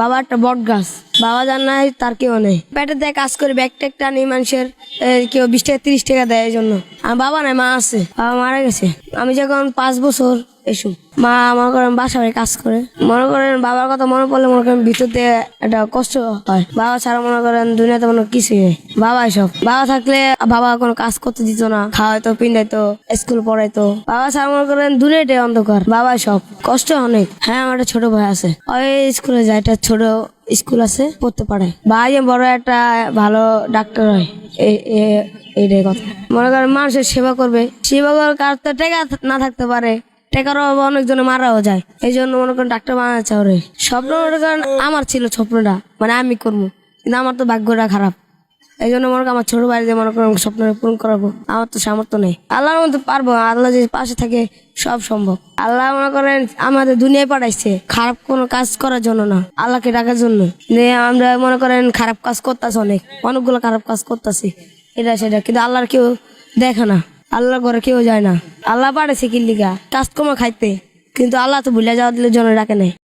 বাবা একটা বট গাছ। বাবা জান নাই, তার কেউ নেই। পেটে দেয় কাজ করে ব্যাগ ট্যাগ টানি, মানুষের কেউ বিশ টাকা, তিরিশ টাকা দেয় এই জন্য। আমার বাবা নাই, মা আছে। বাবা মারা গেছে। আমি যখন পাঁচ বছর এসু, মা মনে করেন বাসা কাজ করে। মনে করেন বাবার কথা মনে পড়লে মনে করেন ভিতর দিয়ে একটা কষ্ট হয়। বাবা ছাড়া মনে করেন দুনিয়াতে মনে কিছুই নেই। বাবাই সব বাবা থাকলে বাবা কোনো কাজ করতে দিত না। খাওয়াইতো, পিন্ডাইতো, স্কুল পড়াইতো। বাবা ছাড়া মনে করেন দুনিয়াটাই অন্ধকার। বাবাই সব কষ্ট অনেক। হ্যাঁ আমার একটা ছোট ভাই আছে। ওই স্কুলে যায়, একটা ছোট স্কুল আছে, পড়তে পারে। ভাই বড় একটা ভালো ডাক্তার হয়। কথা। মনে করেন মানুষের সেবা করবে। সেবা করার কার তো টেকা না থাকতে পারে। টেকার অভাবে অনেকজনে মারাও যায়। এই জন্য মনে করেন ডাক্তার বানাচ্ছে ওরে স্বপ্ন মনে করেন আমার ছিল স্বপ্নটা মানে আমি করব। কিন্তু আমার তো ভাগ্যটা খারাপ। এই জন্য মনে আমার ছোট বাড়িতে মনে করেন স্বপ্নটা পূরণ করাবো, আমার তো সামর্থ্য নেই। আল্লাহর মধ্যে পারব, আল্লাহ যে পাশে থাকে সব সম্ভব। আল্লাহ মনে করেন আমাদের দুনিয়ায় পাঠাইছে, খারাপ কোনো কাজ করার জন্য না, আল্লাহকে ডাকার জন্য। আমরা মনে করেন খারাপ কাজ করতেছি অনেক, অনেকগুলো খারাপ কাজ করতেছি, এটা সেটা, কিন্তু আল্লাহর কেউ দেখে না, আল্লাহর ঘরে কেউ যায় না। আল্লাহ পাঠাইছে কিল্লিগা কাজ কমে খাইতে, কিন্তু আল্লাহ তো ভুলে যাওয়ার জন্য ডাকে নাই।